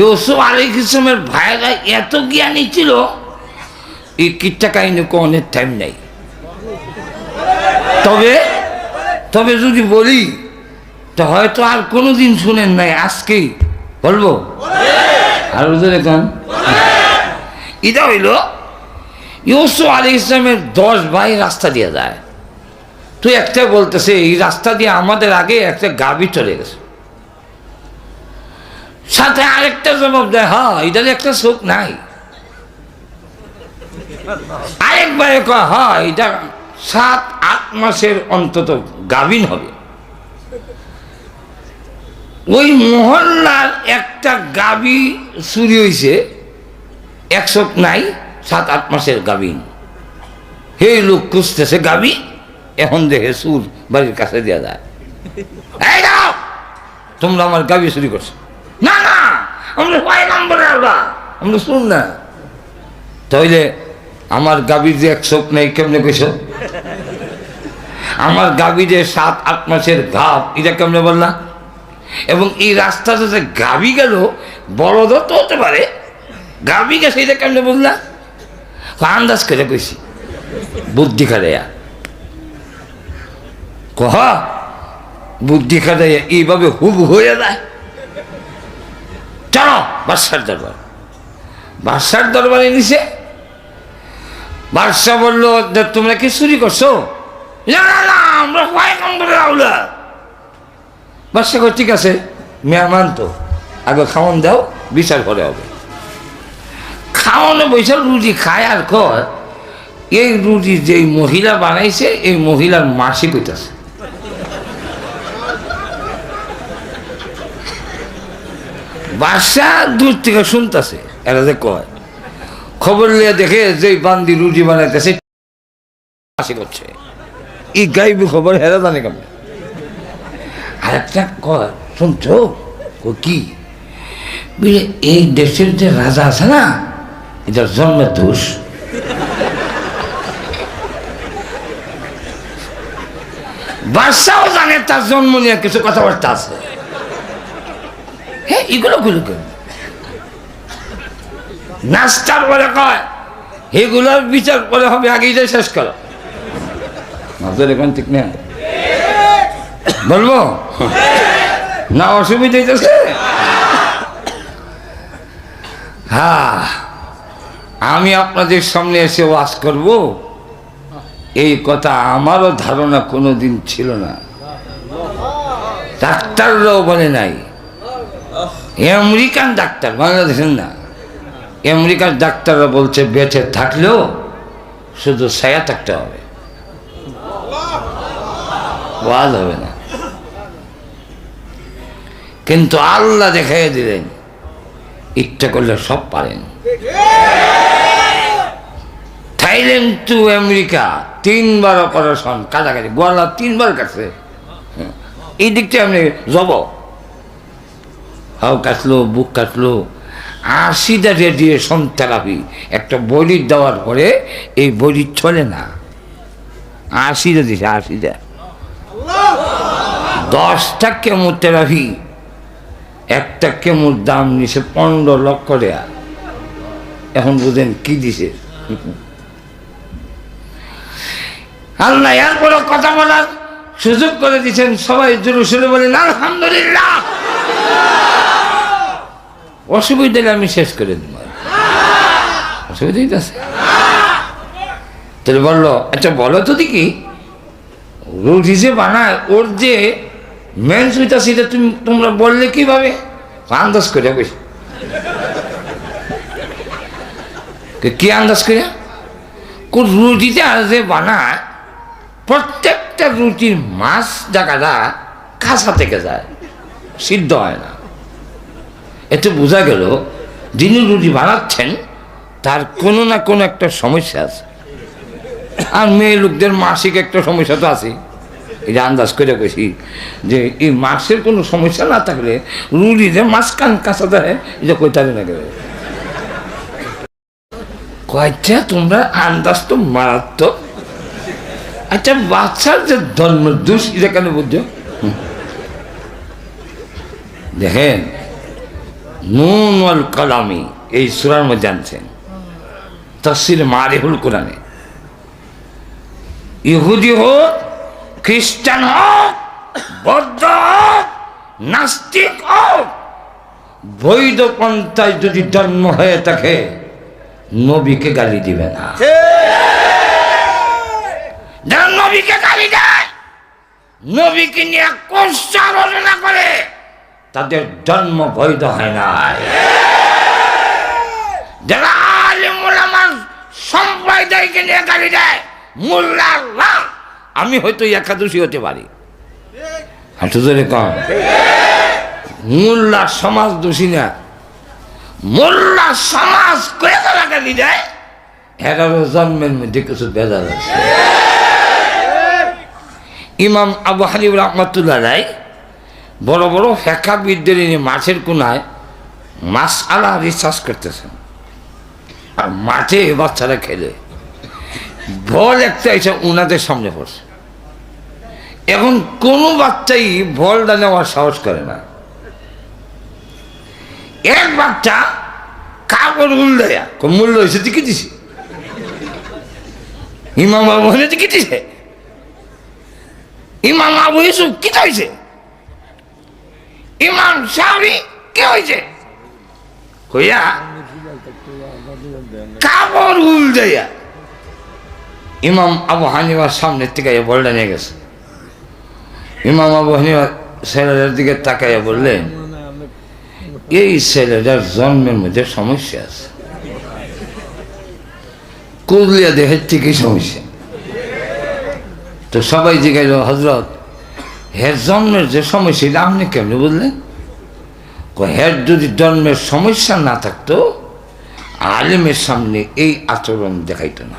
ইউসুফ আলী ইসলামের ভাইরা এত জ্ঞানী ছিল, এই কিটটা কাহিনী কোনের টাইম নেই। তবে তবে যদি বলি, তো হয়তো আর কোনো দিন শুনেন নাই আজকেই বলব। আর ওদের এখন এটা হইল, ইউসুফ আলী ইসলামের দশ ভাই রাস্তা দিয়ে যায়। তুই একটা বলতেছে, এই রাস্তা দিয়ে আমাদের আগে একটা গাবি চলে গেছে। সাথে আরেকটা জবাব দেয় হ্যাঁ এটার একটা চোখ নাই। আরেকবারে কয় হ্যাঁ এটা সাত, আট মাসের অন্তত গাভিন হবে। ওই মহল্লার একটা গাবি চুরি হয়েছে এক চোখ নাই, সাত, আট মাসের গাভিন। হে লোক খুঁজতেছে গাবি এখন দেখে সুর বাড়ির কাছে দেওয়া যায়। তোমরা আমার গাবি চুরি করছ। আমরা কয় নম্বরে আমরা আমরা শুন না। তাইলে আমার গাবির যে এক চোখ নেই, কেমনে কইছ আমার গাবি যে সাত, আট মাসের ঘাপ এটা কেমনে বললা? এবং এই রাস্তাটা যে গাবি গেল বড়দ তো হতে পারে। গাবি গেছে, এটা কেমনে বললা? আন্দাজ করে কইছি। বুদ্ধি খাটাইয়া। কহ, বুদ্ধি খাটাইয়া এইভাবে হুব হয়ে যায়। চলো, বাদশার দরবার। বাদশার দরবারে নিছে। বাদশাহ বলল তোমরা কি চুরি করছ? না আমরা বাদশাহ ঠিক আছে, মেহমান তো, আগে খাওয়ান দাও, বিচার করে হবে। খাওয়ানো বৈশাল রুটি খায় আর কয়, এই রুটি যে মহিলা বানাইছে, এই মহিলার মাসি কইতাছে বাসা দূর থেকে শুনতেছে, এরা যে কয়, খবর লিয়ে দেখে যে বান্দি রুটি বানাইতেছে হাসি করছে এই গাইবি খবর হেরা জানে কেমন? আর একটা কয়, শুনছো? কি? এই দেশের যে রাজা আছে না এটা জন্মের দোষ। বাদশাও জানে তার জন্ম নিয়ে কিছু কথাবার্তা আছে। হ্যাঁ এগুলো বিচার শেষ না বলব? না, অসুবিধা হইতেছে? হ্যাঁ আমি আপনাদের সামনে এসে ওয়াজ করব। এই কথা আমারও ধারণা কোনো দিন ছিল না। ডাক্তাররাও বলে নাই। আমেরিকান ডাক্তার, বাংলাদেশের না। আমেরিকার ডাক্তাররা বলছে, বেঁচে থাকলেও শুধু ছায়া থাকতে হবে। ওয়াজ হবে না। কিন্তু আল্লাহ দেখাই দিলেন, ইচ্ছা করলে সব পারেন। থাইল্যান্ড টু আমেরিকা, তিনবার অপারেশন কাছাকাছি গোয়ালা তিনবার কাছে হ্যাঁ। এই দিকটা আপনি জব হাও কাটলো, বুক কাটলো। আশিটা রেডিয়েশন থেরাপি একটা বডি দেওয়ার পরে এই বডি চলে না। আশিটা দিছে, আশিটা। দশটা কেমোথেরাপি একটা কেমোর দাম নিছে পনেরো লক্ষ টাকা এখন বুঝেন কি দিছে। আল্লাহ এরপরে কথা বলার সুযোগ করে দিচ্ছেন সবাই জোরে সুরে বলেন আলহামদুলিল্লাহ। অসুবিধা আমি শেষ করে দিব। অসুবিধা আছে তাহলে বলল আচ্ছা বলো তো দেখি, রুটি যে বানায়, ওর যে মেন সুইটা সেটা তুমি, তোমরা বললে কীভাবে? আন্দাজ করে বেশি কি আন্দাজ করে? কোন রুটিটা যে বানায়, প্রত্যেকটা রুটির মাছ জায়গাটা কাঁচা থেকে যায়, সিদ্ধ হয় না। এতে বোঝা গেল, যিনি রুটি বানাচ্ছেন, তার কোনো না কোনো একটা সমস্যা আছে। আর মেয়ে লোকদের মাসিক একটা সমস্যা তো আছে এটা আন্দাজ করে কইছি যে, এই মাসের কোনো সমস্যা না থাকলে রুটি যে মাছ কান কাঁচা দেয় এটা কইতারে না গেলে কয়েকটা তোমরা আন্দাজ তো মারাত্মক। আচ্ছা বাচ্চার যে ধর্ম দোষ এটা কেন বুঝছ। দেখেন নুন ওয়াল কলামি, এই সুরার মধ্যে আনছেন। তসির মারিহুল কোরআনে। ইহুদি হোক, খ্রিস্টান হোক, বৌদ্ধ হোক, নাস্তিক হোক, বৈধ পন্থায় যদি জন্ম হয়ে থাকে, নবীকে গালি দিবে না। নবীকে গালি দেয়, নবীকে নিয়ে কোশ্চা আলোচনা করে? তাদের জন্ম বৈধ হয় না সম্প্রদায়কে নিয়ে গালি দেয় মোল্লা আল্লাহ আমি হয়তো একাদশী হতে পারি। হাঁটু কম মোল্লা সমাজ দোষী না। মোল্লা সমাজ করে তারা গালি দেয়, এগারো জন্মের মধ্যে কিছু বেজাল আছে। ইমাম আবু হানিব রহমতুল্লাহ রায় বড় বড় ফেঁকাবিদদের নিয়ে মাছের কোনায় মাছ আলা রিসার্চ করতেছেন। আর মাঠে বাচ্চারা খেলে। বল একটা এসে উনাদের সামনে পড়ছে। এখন কোনো বাচ্চাই বলটা নেওয়ার সাহস করে না। এক বাচ্চা কাপড় উল দেয়া। মূল্য হয়েছে দিকে দিছে। ইমাম বাবু দিকে দিছে। ইমাম আবু ইউসুফ কি হয়েছে ইমাম সাহাবি কি হয়েছে কইয়া, কাপড় উল দেয়া। ইমাম আবু হানিফার সামনের থেকে বলটা নিয়ে গেছে। ইমাম আবু হানিফা ছেলেটার দিকে তাকাইয়া বললেন, এই ছেলেটার জন্মের মধ্যে সমস্যা আছে। কুদলিয়া দেহের থেকেই সমস্যা। তো সবাই জিজ্ঞাসা হজরত হের জন্মের যে সমস্যা, এটা আপনি কেমনি বললেন হের যদি জন্মের সমস্যা না থাকতো, আলেমের সামনে এই আচরণ দেখাইতো না।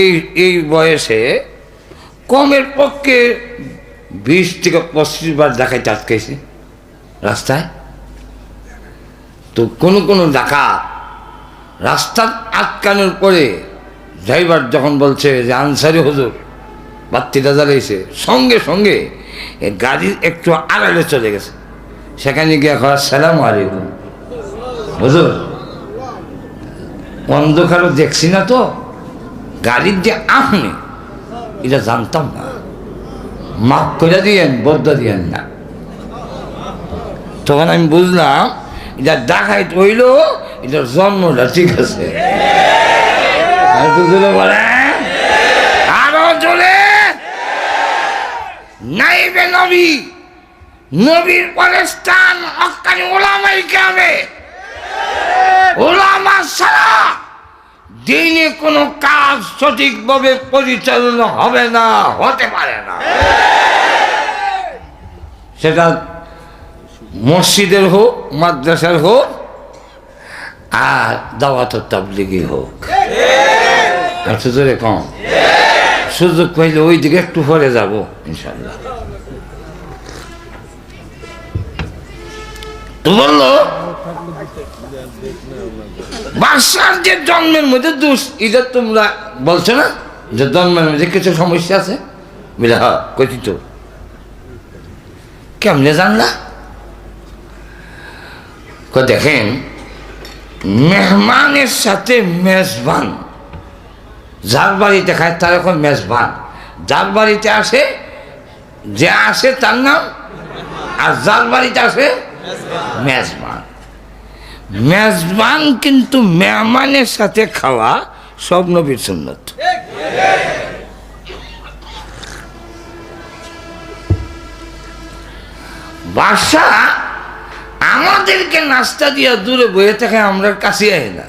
এই এই বয়সে কমের পক্ষে বিশ থেকে পঁচিশ বার দেখাইতে আটকাইছে রাস্তায়? তো কোনো কোনো ডাকা রাস্তার আটকানোর পরে ড্রাইভার যখন বলছে যে, আনসারি হুজুর বাত্তিটা জ্বালিয়েছে সঙ্গে সঙ্গে গাড়ির একটু আড়ালে চলে গেছে। সেখানে গিয়ে এখন সালাম আলাইকুম। হুজুর, অন্ধকারও দেখছি না তো। গাড়ির যে আপনি এটা জানতাম না। মাফ করে দিয়েন বদ্ধ দিয়েন না। তখন আমি বুঝলাম, এটা ডাকাইত হইল, এটার জন্মটা ঠিক আছে। বলেন আরও জোরে নাইবে নবী, নবীর পরে স্থান হকানি ওলামাই কামে ওলামা ছাড়া দিনে কোনো কাজ সঠিকভাবে পরিচালনা হবে না, হতে পারে না। সেটা মসজিদের হোক, মাদ্রাসার হোক, আর দাওয়াত তাবলিগি হোক। আর সুযোগে কম? সুযোগ পাইলে ওই দিকে একটু পরে যাব ইনশাল্লাহ তো বলল, বাদশার যে জন্মের মধ্যে দোষ, এটা তোমরা বলছো না? যে জন্মের মধ্যে কিছু সমস্যা আছে? বলে হ্যাঁ কইছি তো কেমনে জানলা? দেখেন, মেহমানের সাথে মেজবান। যার বাড়িতে খায়, তার এখন মেজবান। যার বাড়িতে আসে, যে আসে তার নাম, আর যার বাড়িতে আসে মেজবান। মেজবান কিন্তু মেহমানের সাথে খাওয়া সব নবীর সুন্নত। বাসা আমাদেরকে নাস্তা দিয়া দূরে বয়ে থাকে আমরা কাছে আই না।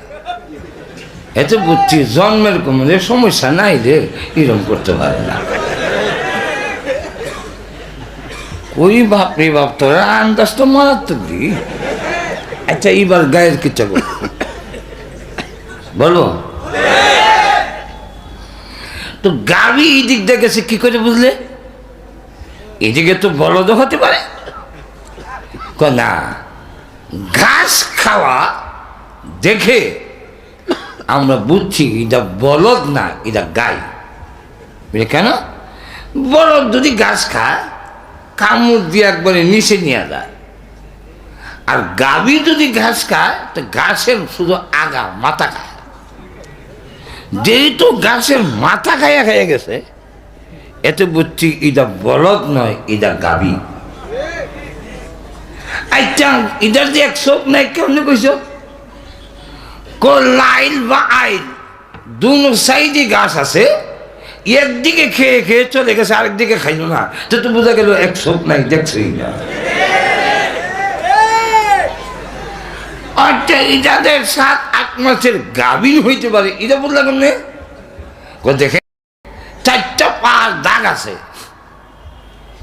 এত বুঝছি জন্মের কোনো যে সমস্যা নাই রে, এরম করতে পারে না। ওই বাপ রে বাপ তোরা আন্দাজ তো মারাত্মক দি আচ্ছা এইবার গায়ের কিচ্ছা বল বলো। তো গাবি এই দিক দিয়ে গেছে, কি করে বুঝলে? এদিকে তো বলদ হতে পারে। না, ঘাস খাওয়া দেখে আমরা বুঝছি এটা বলদ না, এটা গাই। বুঝলে কেন? বলদ যদি গাছ খায়, কামড় দিয়ে একবারে নিচে নিয়ে যায়। আর গাভী যদি ঘাস খায়, তো ঘাসের শুধু আগা, মাথা খায়। যেহেতু গাছের মাথা খাইয়া খাইয়া গেছে, এতে বুঝছি ইদা বলদ নয় ইদা গাবি আচ্ছা ইদার যে এক চোখ নাই, কেমনে কইছ? কো লাইল বা আইল। দুনো সাইডে গাছ আছে একদিকে খেয়ে খেয়ে চলে গেছে আরেকদিকে খাইল না। তো তো বোঝা গেল এক চোখ নাই দেখছই না আচ্ছা ইজাদের সাত, আট মাসের গাভীর হইতে পারে, এটা বললাম কেমনে? দেখে, চারটা পাঁচ দাগ আছে।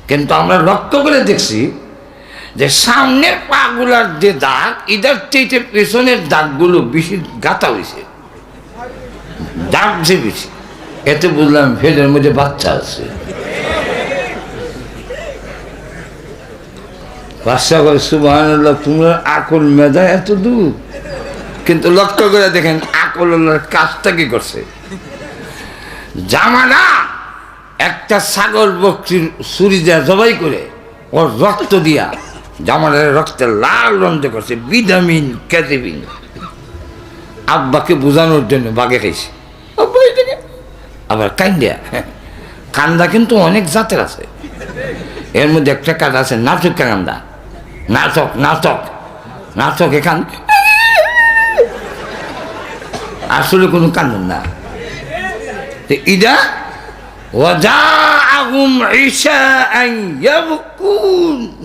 কিন্তু আমরা লক্ষ্য করে দেখছি যে সামনের পাগুলার যে দাগ ইদার চেয়ে পেছনের দাগগুলো বেশি গাতা হয়েছে দাগ যে বেশি। এতে বুঝলাম ফেলের মধ্যে বাচ্চা আছে। বাচ্চা করে সুবাহ তোমরা আকল মেধা এত দূর? কিন্তু লক্ষ্য করে দেখেন আকল কাজটা কি করছে? জামানা, একটা ছাগল বকরির ছুরি দেওয়া জবাই করে, ওর রক্ত দিয়া জামানের রক্তে লাল রঞ্জ করছে ভিটামিন ক্যাটিবিন আব্বাকে বোঝানোর জন্য বাগে খাইছে আব্বা এটাকে আবার কান্দিয়া কান্দা কিন্তু অনেক জাতের আছে এর মধ্যে একটা কাজ আছে নাটক কান্দা নাটক নাটক নাটক এখান আসলে কোনো কান্দন না তো ইদা وجاءهم عشاء يبكون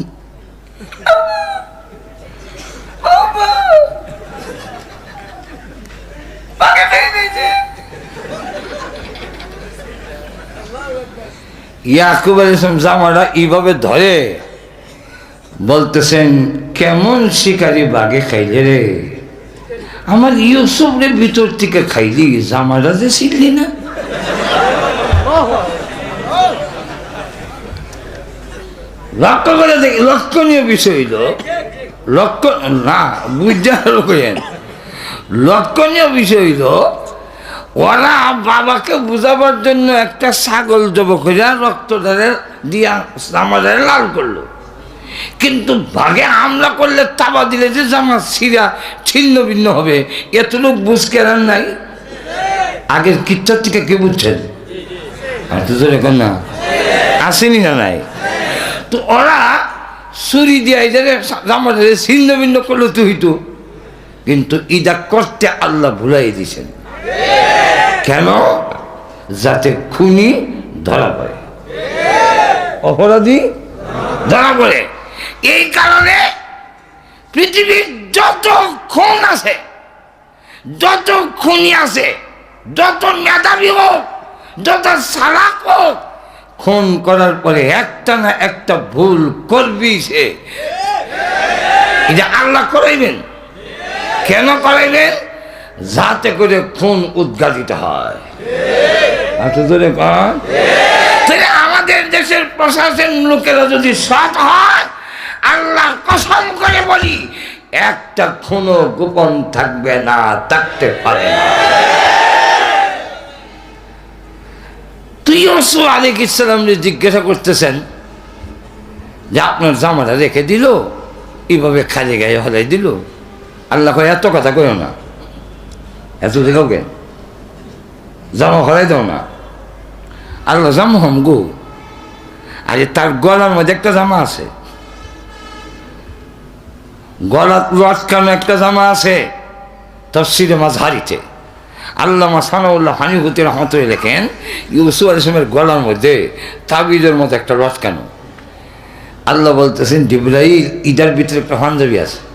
ইয়াকুব আল ইসলাম এইভাবে ধরে। বলতেছেন, কেমন শিকারি বাঘে খাইলে রে? আমার ইউসুফের ভিতর থেকে খাইলি, জামাটা যে ছিললি না? লক্ষ্য করে দেখি, লক্ষণীয় বিষয় হইল, লক্ষ্য না, বুঝতে আরও লক্ষণীয় বিষয় হইল, ওরা বাবাকে বুঝাবার জন্য একটা ছাগল জব করিয়া রক্ত ধরে দিয়া আমাদের লাল করল। কিন্তু ভাগে হামলা করলে তাবা দিলে যে জামা ছিঁড়া, ছিন্ন ভিন্ন হবে, এতটুক বুঝ কেনার নাই। আগের কিচ্ছার থেকে কে বুঝছেন? তো জোরে না? আসেনি না নাই। তো ওরা ছুরি দিয়ে আমাদের ছিন্ন ভিন্ন করলে তো হইতো কিন্তু ইদা করতে আল্লাহ ভুলাই দিছেন কেন? যাতে খুনি ধরা পড়ে। অপরাধী ধরা পড়ে। এই কারণে পৃথিবীর যত খুন আছে, যত খুনি আছে, যত মেধাবী হোক, যত সালাক হোক, খুন করার পরে একটা না একটা ভুল করবি সে। এটা আল্লাহ করাইবেন। কেন করাইবেন যাতে করে খুন উদ্ঘাটিত হয়। এত কন। তাহলে আমাদের দেশের প্রশাসন লোকেরা যদি সৎ হয়, আল্লাহ কসম করে বলি, একটা খুনও গোপন থাকবে না, থাকতে পারে না। তুই অসু আলিক ইসলামকে জিজ্ঞাসা করতেছেন, যে আপনার জামাটা রেখে দিল? এইভাবে খালি গায়ে হলাই দিল? আল্লাহ এত কথা কইও না। এত দেখাও কেন জামা হলাই দাও না। আল্লাহ জামা হম গো। আরে তার গলার মধ্যে একটা জামা আছে। গলাত লটকানো একটা জামা আছে। তার তফসিরে মাঝহারিতে। আল্লামা সানাউল্লাহ হানিভূতি রহমতুল্লাহ লেখেন, ইউসুফ আলিসমের গলার মধ্যে তাবিজের মতো একটা লটকানো আল্লাহ বলতেছেন ডিব্রাইল ইদার ভিতরে একটা পাঞ্জাবি আছে।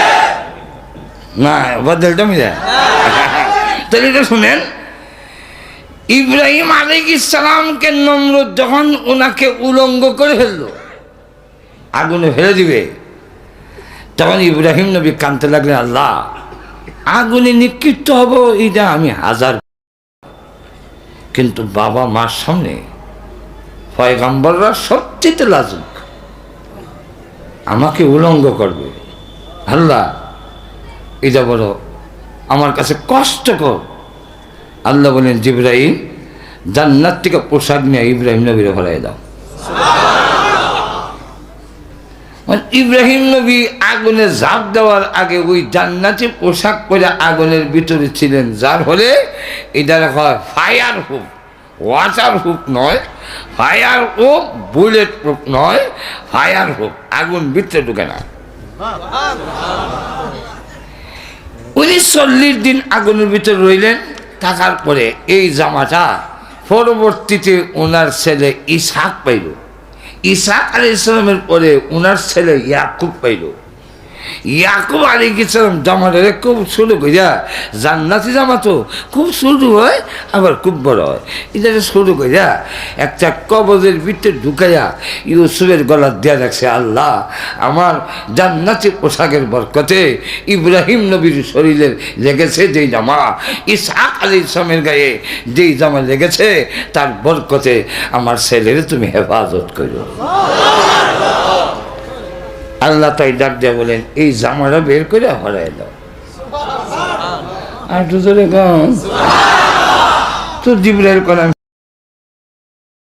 না বদলটা মিলে। তাহলে এটা শুনেন, ইব্রাহিম আলিক ইসলামকে নম্রত যখন ওনাকে উলঙ্গ করে ফেলল, আগুনে ফেলে দিবে, তখন ইব্রাহিম নবী কানতে লাগলেন, আল্লাহ, আগুনে নিক্ষিপ্ত হব, এটা আমি হাজার। কিন্তু বাবা মার সামনে পয়গাম্বররা সবচেয়ে লাজুক। আমাকে উলঙ্গ করবে। আল্লাহ এটা বড় আমার কাছে কষ্টকর আল্লাহ বলেন জিব্রাহিম জান্নাত থেকে পোশাক নিয়ে ইব্রাহিম নবীর ভরাই দাও। ইব্রাহিম নবী আগুনে ঝাঁপ দেওয়ার আগে ওই জান্নাতি পোশাক পরে আগুনের ভিতরে ছিলেন, যার হলে এটা হয় ফায়ার হুপ, ওয়াটার হুপ নয়, ফায়ার হুপ, বুলেট প্রুফ নয়, ফায়ার হুপ, আগুন ভিতরে ঢুকে না। উনি চল্লিশ দিন আগুনের ভিতরে রইলেন, থাকার পরে এই জামাটা পরবর্তীতে ওনার ছেলে ইসাক পাইল। ইসাক আলি ইসলামের পরে ওনার ছেলে ইয়াকুব পাইল। ইয়াকুব আলী ইসলাম জামাটা খুব ছোটো কইরা, জান্নাতি জামা তো খুব ছোটো হয়, আবার খুব বড় হয়। এটা ছোটো কইরা, একটা কবজের ভিতরে ঢুকাইয়া ইউসুফের গলা দেয়া রাখছে আল্লাহ, আমার জান্নাতি পোশাকের বরকতে ইব্রাহিম নবীর শরীরের লেগেছে যেই জামা ইসাক আলী ইসলামের গায়ে যেই জামা লেগেছে, তার বরকতে আমার ছেলের তুমি হেফাজত করো আল্লাহ তাই ডাক দেয়া বলেন এই জামাটা বের করে হরাই দাও। আর দুজনে গান তো জিবরের কলাম